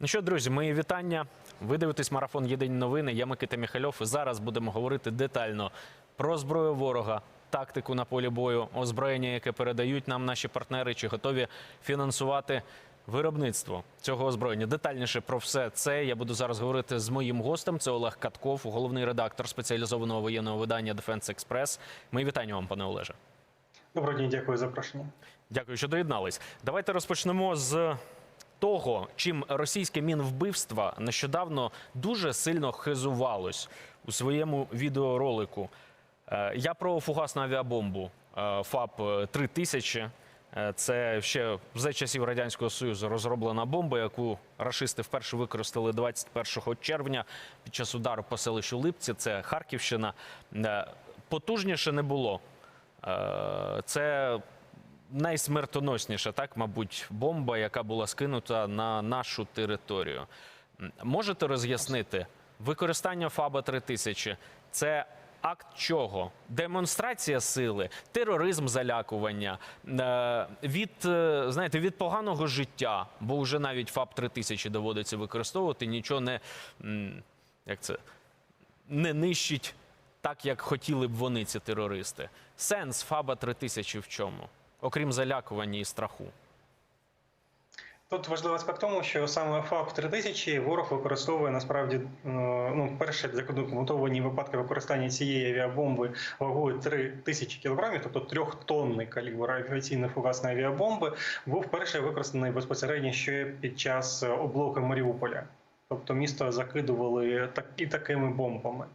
Ну що, друзі, мої вітання. Ви дивитесь марафон Єдині новини. Я Микита Міхальов. Зараз будемо говорити детально про зброю ворога, тактику на полі бою, озброєння, яке передають нам наші партнери, чи готові фінансувати виробництво цього озброєння. Детальніше про все це я буду зараз говорити з моїм гостем. Це Олег Катков, головний редактор спеціалізованого воєнного видання Defense Express. Мої вітання вам, пане Олеже. Доброго дня, дякую за запрошення. Дякую, що доєднались. Давайте розпочнемо з того, чим російське мінвбивство нещодавно дуже сильно хизувалось у своєму відеоролику. Е, Я про фугасну авіабомбу е, ФАП 3000. Е, Це ще за часів радянського союзу розроблена бомба, яку рашисти вперше використали 21 червня під час удару по селищу Липці. Це Харківщина. Потужніше не було. Це найсмертоносніша, так, мабуть, бомба, яка була скинута на нашу територію. Можете роз'яснити, використання ФАБа 3000 – це акт чого? Демонстрація сили, тероризм залякування, е, від, е, знаєте, від поганого життя, бо вже навіть ФАБ 3000 доводиться використовувати, нічого не, як це, не нищить так, як хотіли б вони, ці терористи. Сенс ФАБа 3000 в чому? Окрім залякування і страху. Тут важливий аспект тому, що саме ФАП 3000 ворог використовує насправді е, ну, перше задокументовані випадки використання цієї авіабомби вагою 3000 кг, тобто трьохтонний калібр авіаційної фугасної авіабомби, був перший використаний безпосередньо ще під час облоги Маріуполя. Тобто місто закидували так і такими бомбами.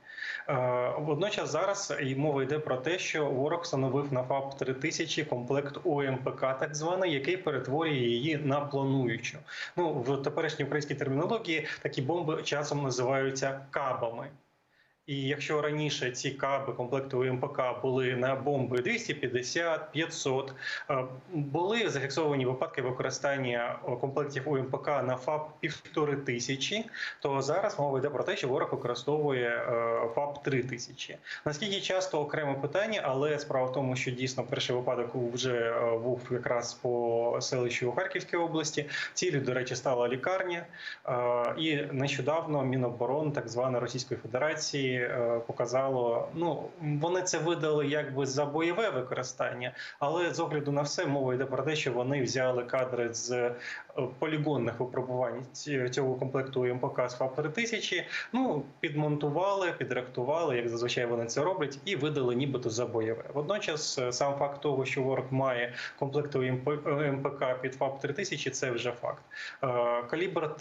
Е, Водночас зараз і мова йде про те, що ворог встановив на ФАП 3000 комплект ОМПК, так званий, який перетворює її на плануючу. Ну в теперішній українській термінології такі бомби часом називаються кабами. І якщо раніше ці каби комплекту МПК були на бомби 250, 500, е, були зафіксовані випадки використання комплектів УМПК на ФАП півтори тисячі, то зараз мова йде про те, що ворог використовує е, ФАП 3000. Наскільки часто окреме питання, але справа в тому, що дійсно перший випадок вже е, був якраз по селищу у Харківській області. Цілю, до речі, стала лікарня, Е, і нещодавно Міноборони, так звана Російської Федерації, е, показало. Ну вони це видали якби за бойове використання, але з огляду на все мова йде про те, що вони взяли кадри з е, полігонних випробувань цього комплекту МПК з ФАП 3000, Ну підмонтували, підрихтували, як зазвичай вони це роблять, і видали нібито за бойове. Водночас, е, сам факт того, що ворог має комплекту МПК під ФАП 3000, це вже факт. Калібр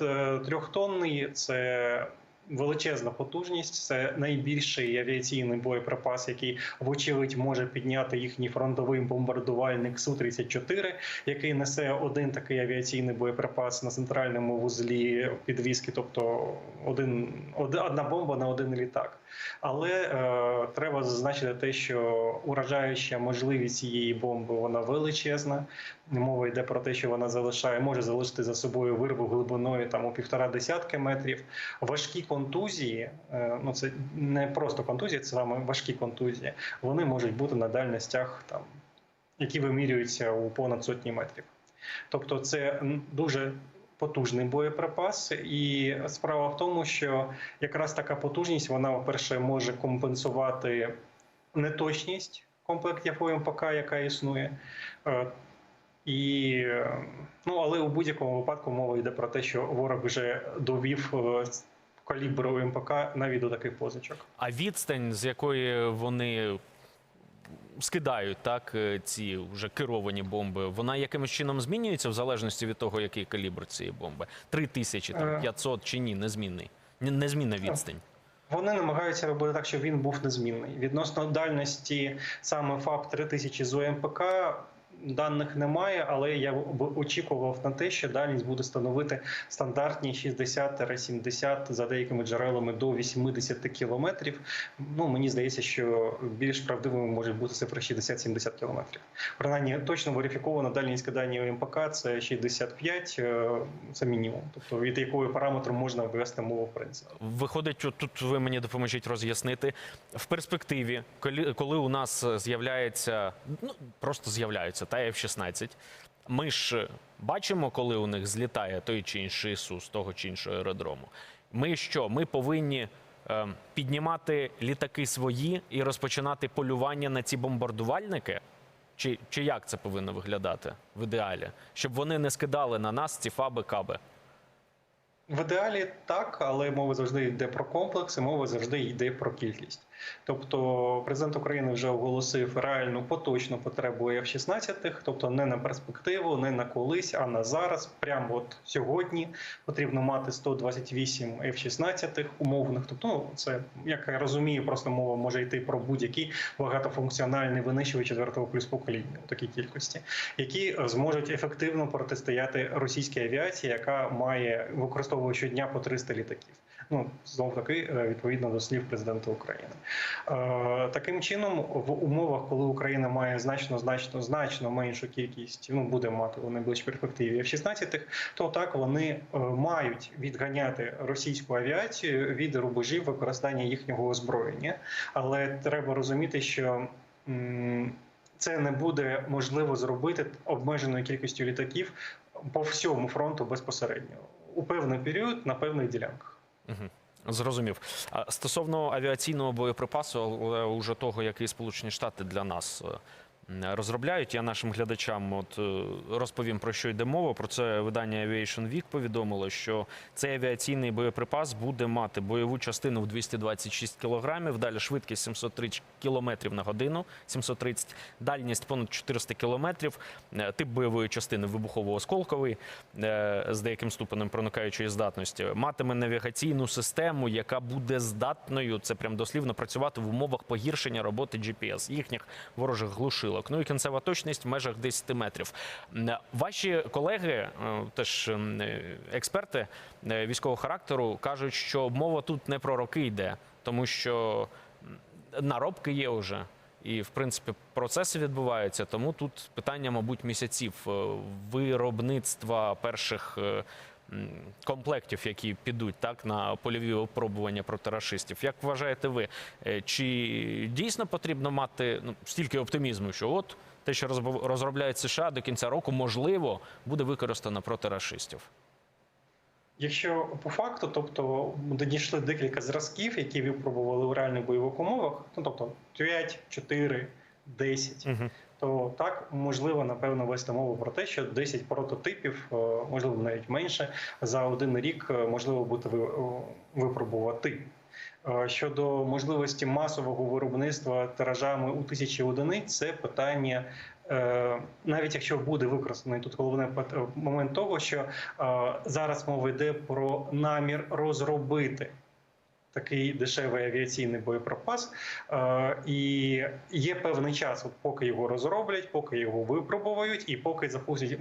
трьохтонний це. Величезна потужність це найбільший авіаційний боєприпас, який вочевидь може підняти їхній фронтовий бомбардувальник су 34 який несе один такий авіаційний боєприпас на центральному вузлі підвіски, тобто один од- одна бомба на один літак. Але е, треба зазначити те, що уражаюча можливість цієї бомби вона величезна. Мова йде про те, що вона залишає, може залишити за собою вирву глибиною там у півтора десятки метрів. Важкі контузії, е, ну це не просто контузії, це саме важкі контузії. Вони можуть бути на дальностях там, які вимірюються у понад сотні метрів. Тобто, це дуже потужний боєприпас, і справа в тому, що якраз така потужність вона, по-перше, може компенсувати неточність комплектів ОМПК, яка існує. Е, І, е, ну, але у будь-якому випадку мова йде про те, що ворог вже довів е, калібр ОМПК навіть до таких позичок. А відстань, з якої вони скидають так, е, ці вже керовані бомби, вона якимось чином змінюється в залежності від того, який калібр цієї бомби? Три тисячі, там, Е. 500 чи ні, незмінний. Незмінна відстань. Вони намагаються робити так, щоб він був незмінний. Відносно дальності саме ФАП 3000 з ОМПК даних немає, але я б очікував на те, що дальність буде становити стандартні 60-70, за деякими джерелами до 80 кілометрів. Ну мені здається, що більш правдивими може бути цифра 60-70 кілометрів. Принаймні точно верифікована дальність кидання ОМПК це 65, е, це мінімум, тобто від якої параметру можна ввести мову в принципі. Виходить, тут ви мені допоможіть роз'яснити в перспективі, коли, коли у нас з'являється, ну просто з'являються та F-16, ми ж бачимо, коли у них злітає той чи інший СУ з того чи іншого аеродрому. Ми що? Ми повинні е, піднімати літаки свої і розпочинати полювання на ці бомбардувальники? Чи, чи як це повинно виглядати в ідеалі? Щоб вони не скидали на нас ці фаби каби. В ідеалі так, але мова завжди йде про комплекс, і мова завжди йде про кількість. Тобто президент України вже оголосив реальну поточну потребу F-16, тобто не на перспективу, не на колись, а на зараз. Прямо от сьогодні потрібно мати 128 F-16 умовних. Тобто, ну це як я розумію, просто мова може йти про будь-які багатофункціональні винищувачі четвертого плюс покоління у такій кількості, які зможуть ефективно протистояти російській авіації, яка має використовує щодня по 300 літаків. Ну знов таки е, відповідно до слів президента України. Е, Таким чином, в умовах, коли Україна має значно, значно, значно меншу кількість, ну буде мати у найближчій перспективі F-16, то так вони е, мають відганяти російську авіацію від рубежів використання їхнього озброєння. Але треба розуміти, що це не буде можливо зробити обмеженою кількістю літаків по всьому фронту безпосередньо у певний період на певних ділянках. Зрозумів. Стосовно авіаційного боєприпасу, але уже того, який Сполучені Штати для нас е, розробляють, я нашим глядачам от е, розповім про що йде мова. Про це видання Aviation Week повідомило, що цей авіаційний боєприпас буде мати бойову частину в 226 кілограмів, далі швидкість 730 кілометрів на годину, 730, дальність понад 400 кілометрів, е, тип бойової частини вибухово-осколковий е, з деяким ступенем проникаючої здатності, матиме навігаційну систему, яка буде здатною, це прям дослівно працювати в умовах погіршення роботи GPS, їхніх ворожих глушилок. Ну і кінцева точність в межах 10 метрів. Ваші колеги, е, теж е, експерти е, військового характеру, кажуть, що мова тут не про роки йде, тому що наробки є вже. І, в принципі, процеси відбуваються. Тому тут питання, мабуть, місяців виробництва перших комплектів, які підуть так на польові випробування проти рашистів. Як вважаєте ви, е, чи дійсно потрібно мати ну, стільки оптимізму, що от те, що розробляють США до кінця року, можливо, буде використано проти рашистів? Якщо по факту, тобто надійшли декілька зразків, які випробували у реальних бойових умовах, ну тобто 5, 4, 10, Угу. То так можливо напевно вести мову про те, що 10 прототипів, е, можливо навіть менше, за один рік е, можливо буде ви- е, випробувати. Щодо можливості масового виробництва тиражами у тисячі одиниць, це питання. Навіть якщо буде використаний тут головний момент того, що зараз мова йде про намір розробити такий дешевий авіаційний боєприпас, Е, і є певний час, поки його розроблять, поки його випробують, і поки запустять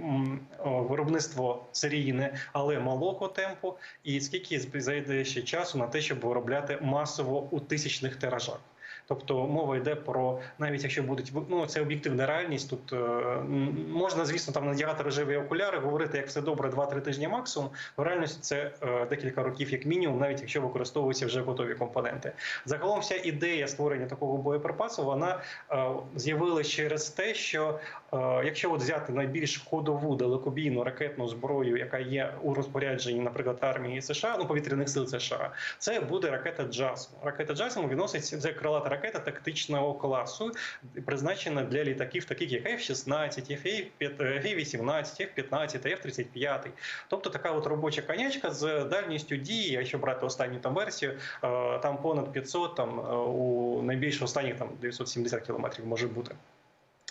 виробництво серійне, але малого темпу, і скільки зайде ще часу на те, щоб виробляти масово у тисячних тиражах. Тобто мова йде про навіть якщо будуть ну це об'єктивна реальність. Тут е, можна, звісно, там надягати рожеві окуляри, говорити, як все добре, 2-3 тижні максимум. В реальності це е, декілька років, як мінімум, навіть якщо використовуються вже готові компоненти. Загалом, вся ідея створення такого боєприпасу вона е, з'явилася через те, що якщо от взяти найбільш ходову далекобійну ракетну зброю, яка є у розпорядженні, наприклад, армії США, ну повітряних сил США, це буде ракета JASM. Ракета JASM відноситься це крилата ракета тактичного класу, призначена для літаків, таких як F-16, F-18, F-15, F-35. Тобто така от робоча конячка з дальністю дії, якщо брати останню там версію, е, там понад 500, там е, у найбільш останніх там 970 кілометрів може бути.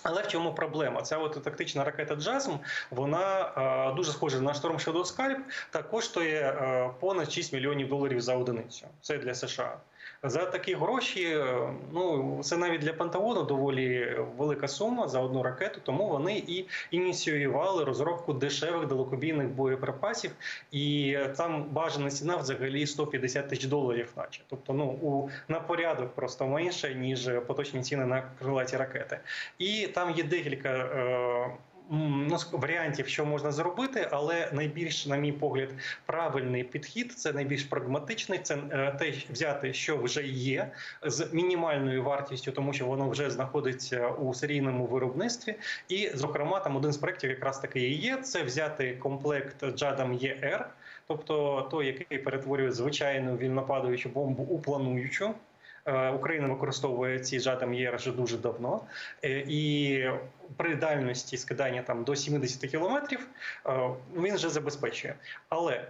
Але в чому проблема? Ця от тактична ракета Джазм, вона е, дуже схожа на Storm Shadow та коштує е, понад 6 мільйонів доларів за одиницю. Це для США. За такі гроші, е, ну це навіть для Пентагону доволі велика сума за одну ракету, тому вони і ініціювали розробку дешевих далекобійних боєприпасів, і там бажана ціна взагалі 150 тисяч доларів, наче. Тобто, ну у на порядок просто менше ніж поточні ціни на крилаті ракети. І там є декілька. Е, варіантів, що можна зробити, але найбільш, на мій погляд, правильний підхід це найбільш прагматичний. Це е, те, взяти, що вже є, з мінімальною вартістю, тому що воно вже знаходиться у серійному виробництві. І зокрема, там один з проєктів якраз таки і є: це взяти комплект JADAM ЄР, тобто той, який перетворює звичайну вільнопадаючу бомбу у плануючу. Е, Україна використовує ці ЄР вже дуже давно, Е, і при дальності скидання там до 70 кілометрів е, він вже забезпечує. Але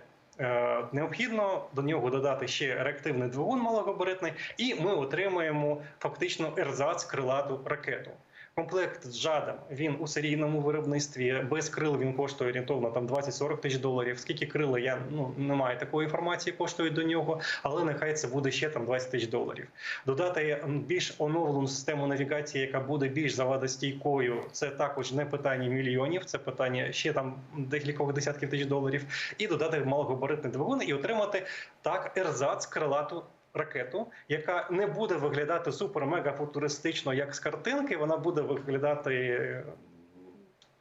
необхідно до нього додати ще реактивний двигун малогабаритний, і ми отримаємо фактично ерзац крилату ракету. Комплект з жадом він у серійному виробництві без крил він коштує орієнтовно там 20-40 тисяч доларів. Скільки крила я ну не маю такої інформації, коштують до нього, але нехай це буде ще там 20 тисяч доларів. Додати більш оновлену систему навігації, яка буде більш завадостійкою. Це також не питання мільйонів, це питання ще там декількох десятків тисяч доларів. І додати малогабаритний двигун і отримати так ерзац крилату ракету, яка не буде виглядати супер-мега футуристично, як з картинки. Вона буде виглядати. е,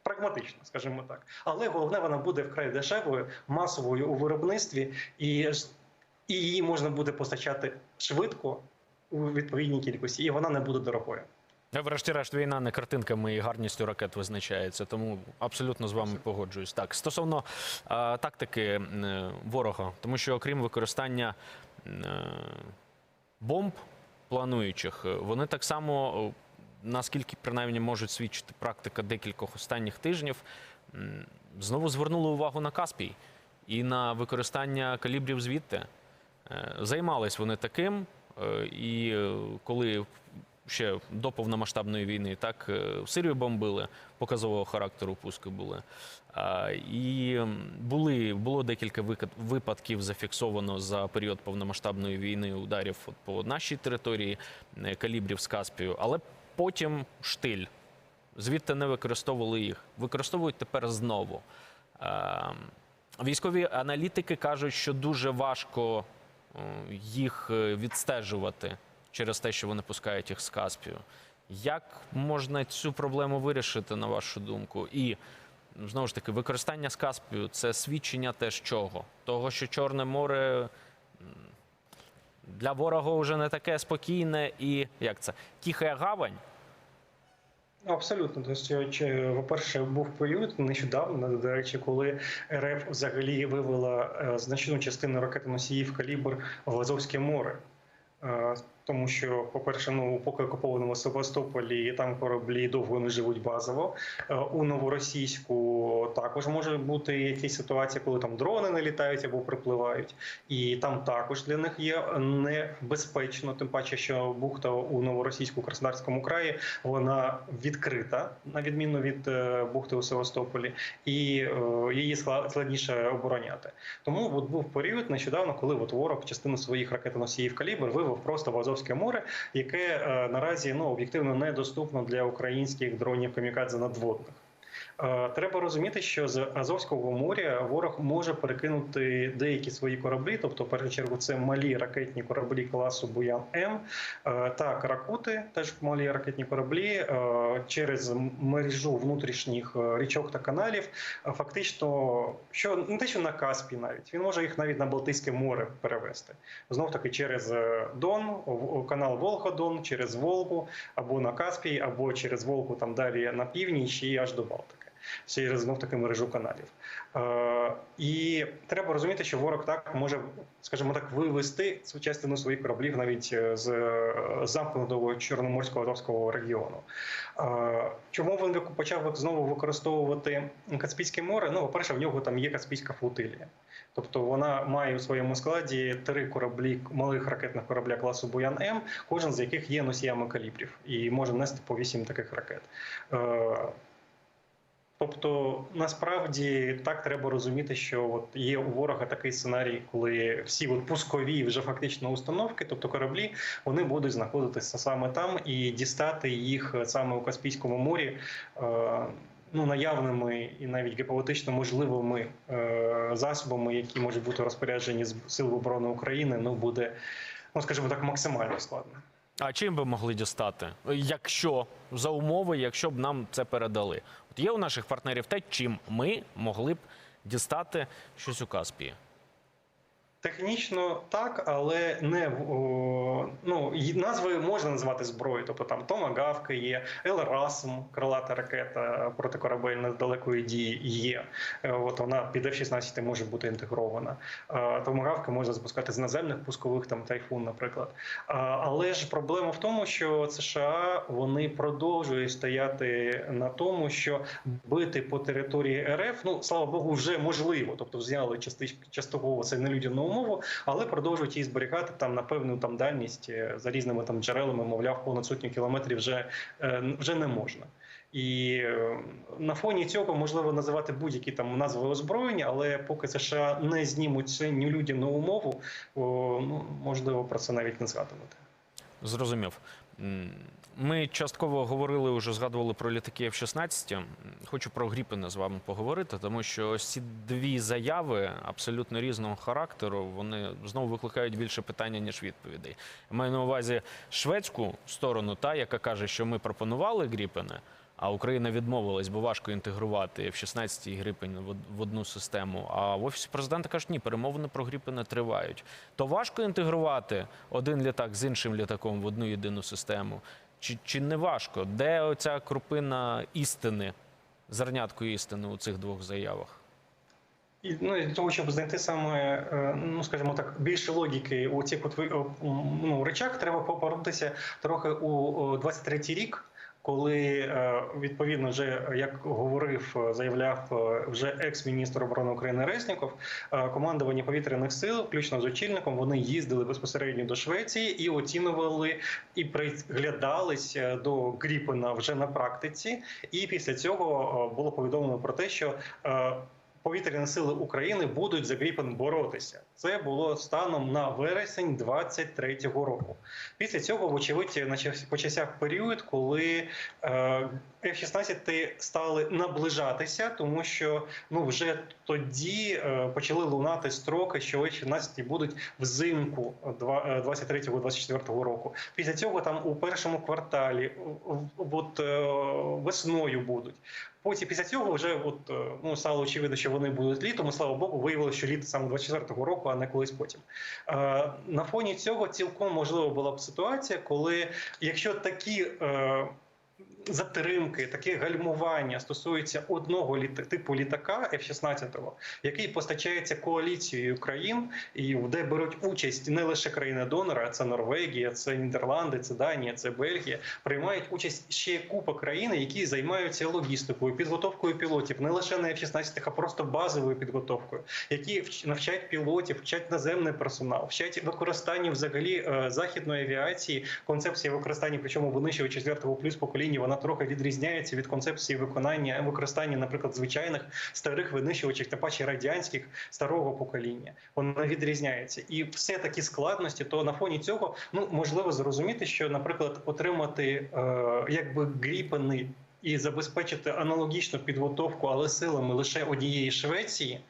Прагматично, скажімо так, але головне, вона буде вкрай дешевою, масовою у виробництві, і, і її можна буде постачати швидко у відповідній кількості, і вона не буде дорогою. Врешті-решт, війна не картинками і гарністю ракет визначається, тому абсолютно з вами погоджуюсь. Так, стосовно е, тактики е, ворога, тому що окрім використання бомб плануючих, е, вони так само, е, наскільки принаймні можуть свідчити практика декількох останніх тижнів, знову звернули увагу на Каспій і на використання калібрів звідти. Е, Займались вони таким, е, і е, коли ще до повномасштабної війни, так е, в Сирію бомбили, показового характеру пуски були. І були, було декілька випадків зафіксовано за період повномасштабної війни ударів по нашій території е, калібрів з Каспію, але потім штиль. Звідти не використовували їх. Використовують тепер знову. Ем, Військові аналітики кажуть, що дуже важко е, їх е, відстежувати через те, що вони пускають їх з Каспію. Як можна цю проблему вирішити, на вашу думку? І знову ж таки, використання з Каспію це свідчення теж чого? Того, що Чорне море для ворога вже не таке спокійне і як це? Тіха гавань. Абсолютно, тобто, по-перше, був період нещодавно, до речі, коли РФ взагалі вивела е, значну частину ракетоносіїв калібр в Азовське море. Тому що, по-перше, ну поки окупованому Севастополі там кораблі довго не живуть базово. Е, У новоросійську також може бути якісь ситуації, коли там дрони не літають або припливають, і там також для них є небезпечно. Тим паче, що бухта у новоросійську Краснодарському краї вона відкрита, на відміну від е, бухти у Севастополі, і е, її скла- складніше обороняти. Тому от був період нещодавно, коли от ворог частину своїх ракетоносіїв калібр вивів просто в Азовське море, яке е, наразі ну об'єктивно недоступно для українських дронів камікадзе надводних. Е, Треба розуміти, що з Азовського моря ворог може перекинути деякі свої кораблі, тобто, в першу чергу, це малі ракетні кораблі класу Буян М е, та Каракути, теж малі ракетні кораблі, е, через мережу внутрішніх річок та каналів. Фактично, що не те, що на Каспі навіть він може їх навіть на Балтійське море перевести. Знов таки через Дон, канал Волга-Дон, через Волгу або на Каспій, або через Волгу там далі на північ і аж до Балтики. Через знов таки мережу каналів. Е, і треба розуміти, що ворог так може, скажімо так, вивести частину своїх кораблів навіть е, з е, замкнутого чорноморського азовського регіону. Е, Чому він почав знову використовувати Каспійське море? Ну, по-перше, в нього там є Каспійська флотилія. Тобто вона має у своєму складі три кораблі малих ракетних корабля класу Буян М, кожен з яких є носіями калібрів і може нести по вісім таких ракет. Тобто, насправді так треба розуміти, що от є у ворога такий сценарій, коли всі от пускові вже фактично установки, тобто кораблі, вони будуть знаходитися саме там і дістати їх саме у Каспійському морі. Е, Ну, наявними і навіть геополітично можливими е, засобами, які можуть бути розпоряджені з сил оборони України, ну буде, ну скажімо так, максимально складно. А чим би могли дістати? Якщо за умови, якщо б нам це передали? От є у наших партнерів те, чим ми могли б дістати щось у Каспії. Технічно так, але не о, ну назви можна назвати зброєю. Тобто там Томагавки є, Елрасм, крилата ракета протикорабельна з далекої дії є. Е, От вона під F-16 може бути інтегрована. Е, Томагавки можна запускати з наземних пускових, там тайфун, наприклад. Але ж проблема в тому, що США вони продовжують стояти на тому, що бити по території РФ, ну слава Богу, вже можливо. Тобто взяли частково це нелюдяну умову, але продовжують її зберігати там на певну там дальність е, за різними там джерелами, мовляв, понад сотню кілометрів вже, е, вже не можна. І е, на фоні цього можливо називати будь-які там назви озброєння, але поки США не знімуть цю нелюдяну умову, о, ну можливо про це навіть не згадувати. Зрозумів. Ми частково говорили, вже згадували про літаки F-16. Хочу про Гріпена з вами поговорити, тому що ось ці дві заяви абсолютно різного характеру. Вони знову викликають більше питання, ніж відповідей. Маю на увазі шведську сторону, та яка каже, що ми пропонували Гріпени, а Україна відмовилась, бо важко інтегрувати F-16 і Гріпен в одну систему. А в офісі президента кажуть, ні, перемовини про Гріпена тривають. То важко інтегрувати один літак з іншим літаком в одну єдину систему. Чи, чи не важко? Де оця крупина істини, зернятко істини у цих двох заявах? І ну для того, щоб знайти саме, е, ну скажімо так, більше логіки у цих от ну, речах, треба повернутися трохи у 23-й рік. Коли е, відповідно вже як говорив, е, заявляв е, вже екс-міністр оборони України Резніков, е, командування повітряних сил, включно з очільником, вони їздили безпосередньо до Швеції і оцінювали і приглядалися до Гріпена вже на практиці. І після цього було повідомлено про те, що повітряні сили України будуть за Гріпен боротися. Це було станом на вересень 23-го року. Після цього, вочевидь, почався період, коли е, F-16 стали наближатися, тому що ну вже тоді е, почали лунати строки, що F-16 будуть взимку 23-24 року. Після цього там у першому кварталі, от е, весною будуть. Потім після цього вже от, е, ну, стало очевидно, що вони будуть літом. І слава Богу, виявилося, що літо саме 24-го року, а не колись потім. Е, На фоні цього цілком можливо була б ситуація, коли якщо такі. е, Затримки, таке гальмування стосується одного літа, типу літака F-16, який постачається коаліцією країн, і де беруть участь не лише країни-донори, а це Норвегія, це Нідерланди, це Данія, це Бельгія. Приймають участь ще купа країн, які займаються логістикою, підготовкою пілотів, не лише на F-16, а просто базовою підготовкою, які вч- навчають пілотів, вчать наземний персонал, вчать використання взагалі е, західної авіації, концепція використання, причому винищувача 4 плюс покоління, вона трохи відрізняється від концепції виконання використання, наприклад, звичайних старих винищувачів, та паче радянських старого покоління. Вона відрізняється, і все такі складності. То на фоні цього ну можливо зрозуміти, що, наприклад, отримати е, якби гріпени і забезпечити аналогічну підготовку, але силами лише однієї Швеції,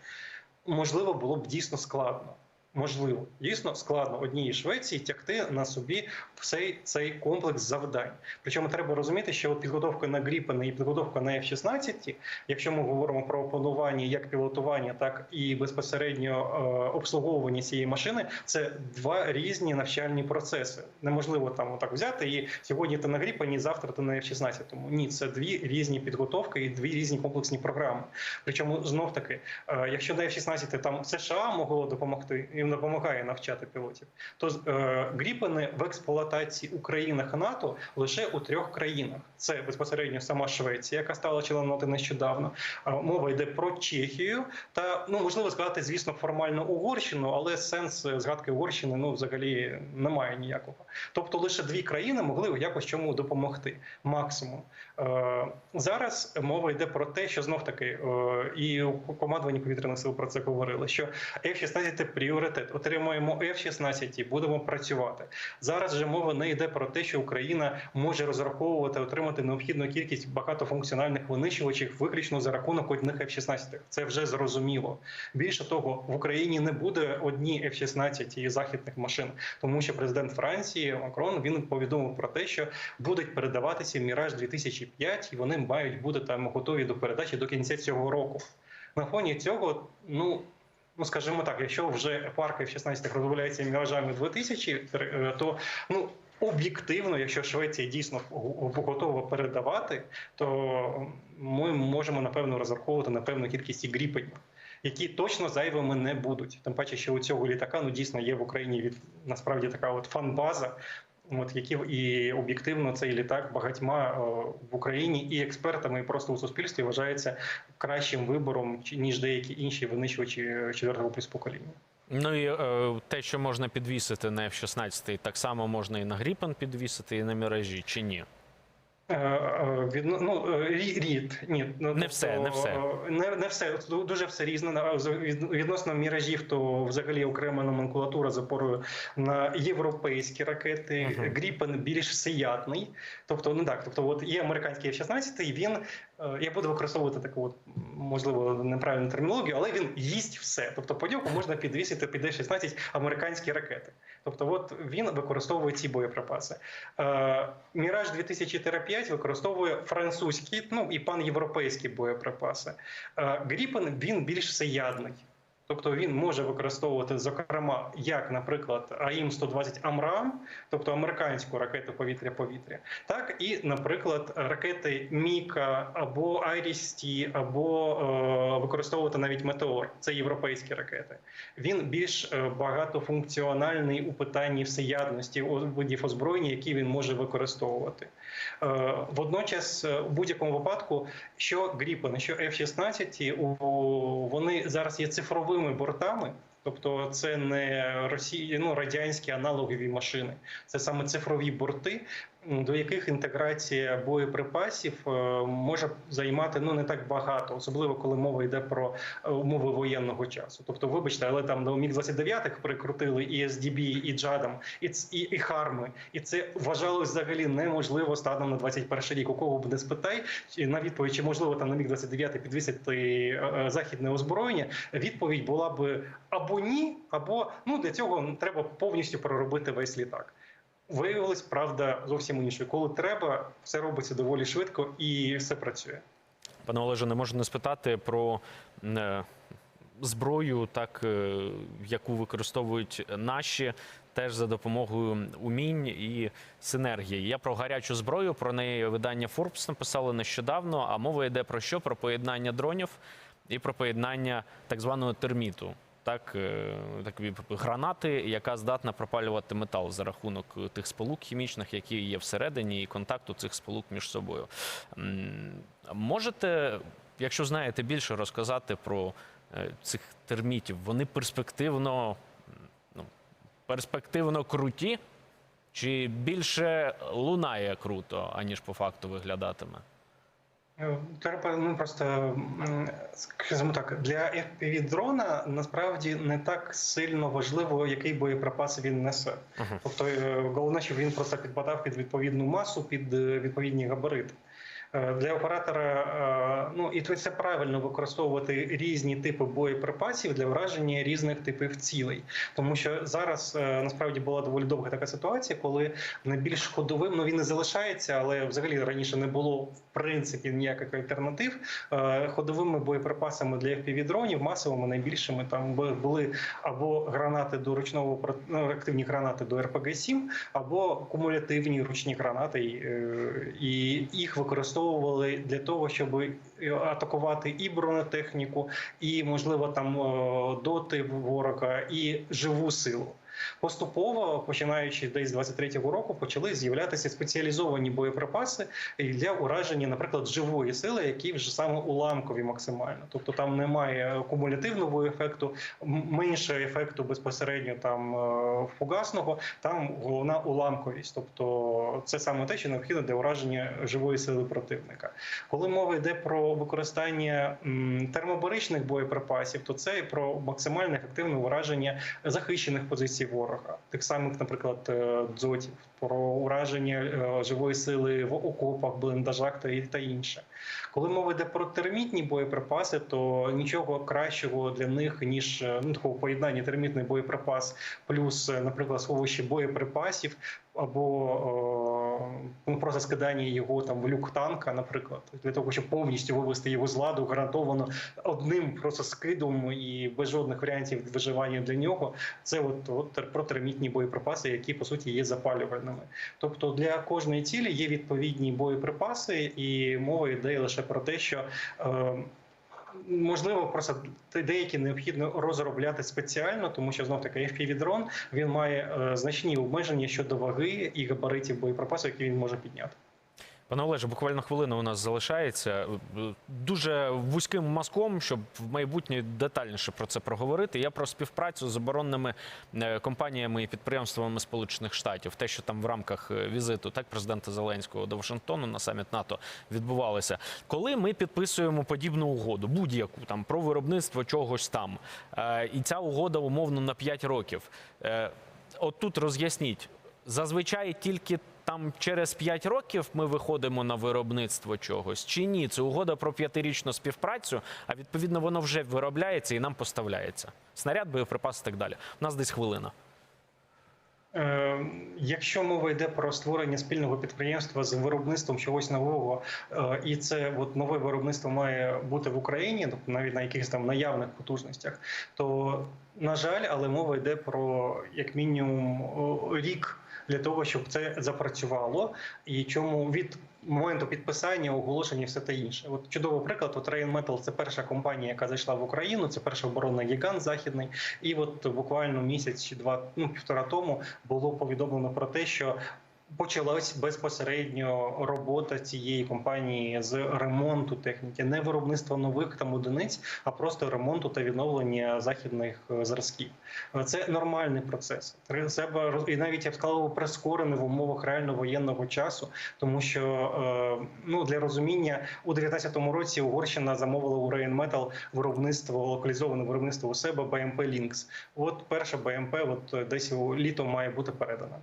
можливо, було б дійсно складно. Можливо, дійсно складно одній Швеції тягти на собі всей цей комплекс завдань. Причому треба розуміти, що от підготовка на Гріпени і підготовка на F-16, якщо ми говоримо про опанування як пілотування, так і безпосередньо е, обслуговування цієї машини, це два різні навчальні процеси. Неможливо там отак взяти і сьогодні ти на Гріпені, завтра ти на F-16. Тому ні, це дві різні підготовки і дві різні комплексні програми. Причому знов таки, е, якщо на F-16 там США могло допомогти і допомагає навчати пілотів, то е, Гріпени в експлуатації у країнах НАТО лише у трьох країнах. Це безпосередньо сама Швеція, яка стала членом НАТО нещодавно. Е, Мова йде про Чехію та ну можливо сказати, звісно, формально Угорщину, але сенс е, згадки Угорщини ну взагалі немає ніякого. Тобто лише дві країни могли якось чому допомогти максимум. Е, Зараз мова йде про те, що знов таки е, і у командуванні повітряних сил про це говорили, що F-16 пріоритет пріоритет. Отримуємо F-16 і будемо працювати. Зараз же мова не йде про те, що Україна може розраховувати отримати необхідну кількість багатофункціональних винищувачів виключно за рахунок одних F-16. Це вже зрозуміло. Більше того, в Україні не буде одні F-16 і західних машин, тому що президент Франції Макрон він повідомив про те, що будуть передаватися Міраж 2005 і вони мають бути там готові до передачі до кінця цього року. На фоні цього, ну. Ну, скажімо так, якщо вже парк F-16 розробляється міражами 2000, е, то ну об'єктивно, якщо Швеція дійсно готова передавати, то ми можемо напевно розраховувати на певну кількість і гріпенів, які точно зайвими не будуть. Тим паче, що у цього літака ну дійсно є в Україні від насправді така от фан-база. От які і об'єктивно цей літак багатьма е, в Україні і експертами, і просто у суспільстві вважається кращим вибором ніж деякі інші винищувачі е, четвертого плюс покоління. Ну і е, те, що можна підвісити на F-16, так само можна і на Гріпен підвісити, і на Міражі, чи ні? Е, е, Відно, ну, е, рід, ні, ну, Не все, не все. Не, не все. Дуже все різне. Відносно міражів, то взагалі окрема номенклатура з на європейські ракети. Мгм. Гріпен більш всеядний. Тобто, ну так, тобто, от є американський F-16, і він, я буду використовувати таку, от, можливо, неправильну термінологію, але він їсть все. Тобто по ньому можна підвісити під F-16 американські ракети. Тобто, от він використовує ці боєприпаси. Е, Міраж 2000-5 використовує французькі, ну і панєвропейські боєприпаси. Е, Гріпен він більш всеядний. Тобто він може використовувати, зокрема, як, наприклад, АІМ 120 Амрам, тобто американську ракету повітря-повітря, так і, наприклад, ракети Міка або Айріс-Ті, або е, використовувати навіть Метеор. Це європейські ракети. Він більш е, багатофункціональний у питанні всеядності видів озброєння, які він може використовувати. Е, Водночас, е, у будь-якому випадку, що Гріпен, що F-16, у- вони зараз є цифровими бортами. Тобто це не Росії, ну радянські аналогові машини, це саме цифрові борти, до яких інтеграція боєприпасів е, може займати ну не так багато, особливо коли мова йде про е, умови воєнного часу. Тобто, вибачте, але там до міг 29 прикрутили і SDB, і Джадам, і, і, і Харми, і це вважалось взагалі неможливо станом на 21 рік. У кого б не спитай на відповідь, чи можливо там на міг 29 підвісити е, західне озброєння. Відповідь була б або ні, або ну для цього треба повністю проробити весь літак. Виявилось, правда, зовсім іншою. Коли треба, все робиться доволі швидко і все працює. Пане Олеже, не можу не спитати про е, зброю, так е, яку використовують наші. Теж за допомогою умінь і синергії. Я про гарячу зброю, про неї видання Forbes написали нещодавно. А мова йде про що? Про поєднання дронів і про поєднання так званого терміту. Так, е, такі гранати, яка здатна пропалювати метал за рахунок тих сполук хімічних, які є всередині, і контакту цих сполук між собою. Можете, якщо знаєте більше, розказати про е, цих термітів? Вони перспективно, ну, перспективно круті, чи більше лунає круто, аніж по факту виглядатиме? Треба ну просто скажімо так, для fpv дрона насправді не так сильно важливо, який боєприпас він несе. Мгм. Тобто е, головне, щоб він просто підпадав під відповідну масу, під е, відповідні габарити. Е, Для оператора, е, ну і це правильно використовувати різні типи боєприпасів для враження різних типів цілей, тому що зараз е, насправді була доволі довга така ситуація, коли найбільш ходовим, ну він не залишається, але взагалі раніше не було в принципі ніяких альтернатив. Ходовими боєприпасами для FPV-дронів, масовими найбільшими там були або гранати до ручного ну, реактивні гранати до РПГ-7, або кумулятивні ручні гранати, і, їх використовували для того, щоб е, атакувати і бронетехніку, і можливо там е, доти ворога, і живу силу. Поступово, починаючи десь з 23-го року, почали з'являтися спеціалізовані боєприпаси для ураження, наприклад, живої сили, які вже саме уламкові максимально. Тобто там немає кумулятивного ефекту, менше ефекту безпосередньо там е, фугасного, там головна уламковість. Тобто це саме те, що необхідно для ураження живої сили противника. Коли мова йде про використання термобаричних боєприпасів, то це про максимально ефективне ураження захищених позицій ворога, тих самих, наприклад, е, дзотів, про ураження е, живої сили в окопах, бліндажах та, інше. Коли мова йде про термітні боєприпаси, то нічого кращого для них ніж е, ну, такого поєднання термітний боєприпас плюс, наприклад, сховище боєприпасів або ну, просто скидання його там в люк танка, наприклад, для того, щоб повністю вивести його з ладу, гарантовано одним просто скидом і без жодних варіантів виживання для нього. Це от, от тер- про термітні боєприпаси, які по суті є запалювальними. Тобто для кожної цілі є відповідні боєприпаси, і мова йде лише про те, що. Е, Можливо, просто деякі необхідно розробляти спеціально, тому що знов таки FPV-дрон він має е, значні обмеження щодо ваги і габаритів боєприпасу, які він може підняти. Пане Олеже, буквально хвилина у нас залишається. Е, Дуже вузьким мазком, щоб в майбутнє детальніше про це проговорити. Я про співпрацю з оборонними е, компаніями і підприємствами Сполучених Штатів. Те, що там в рамках е, візиту так президента Зеленського до Вашингтону на саміт НАТО відбувалося. Коли ми підписуємо подібну угоду, будь-яку там про виробництво чогось там, е, і ця угода умовно на 5 років. е, От тут роз'ясніть. Зазвичай тільки там через 5 років ми виходимо на виробництво чогось. Чи ні? Це угода про п'ятирічну співпрацю, а відповідно воно вже виробляється і нам поставляється. Снаряд, боєприпас і так далі. У нас десь хвилина. Е, Якщо мова йде про створення спільного підприємства з виробництвом чогось нового, е, і це от нове виробництво має бути в Україні, тобто навіть на якихось там наявних потужностях, то на жаль, але мова йде про як мінімум рік для того, щоб це запрацювало, і чому від моменту підписання, оголошення, все те інше. От чудовий приклад. От Rheinmetall – це перша компанія, яка зайшла в Україну. Це перший оборонний гігант західний. І от буквально місяць чи два, ну півтора тому було повідомлено про те, що. Почалась безпосередньо робота цієї компанії з ремонту техніки, не виробництва нових там одиниць, а просто ремонту та відновлення західних е, зразків. Це нормальний процес. Треба і навіть я б сказав, прискорений в умовах реально воєнного часу, тому що е, ну для розуміння у 19-му році Угорщина замовила у Rheinmetall виробництво локалізоване виробництво у себе BMP Lynx. От перша БМП, от е, десь літо має бути передана.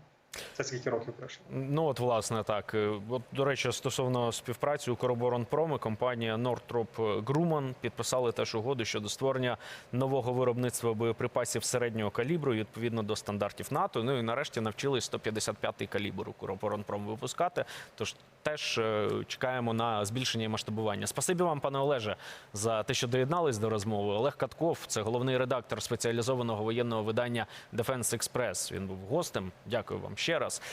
Це скільки років пройшло? Ну от власне так. Е, От до речі, стосовно співпраці Укроборонпром і компанія Northrop Grumman підписали теж угоду щодо створення нового виробництва боєприпасів середнього калібру відповідно до стандартів НАТО. Ну і нарешті навчились 155-й калібр Укроборонпром випускати. Тож теж е, чекаємо на збільшення і масштабування. Спасибі вам, пане Олеже, за те, що доєднались до розмови. Олег Катков, це головний редактор спеціалізованого воєнного видання Defense Express. Він був гостем. Дякую вам ще раз.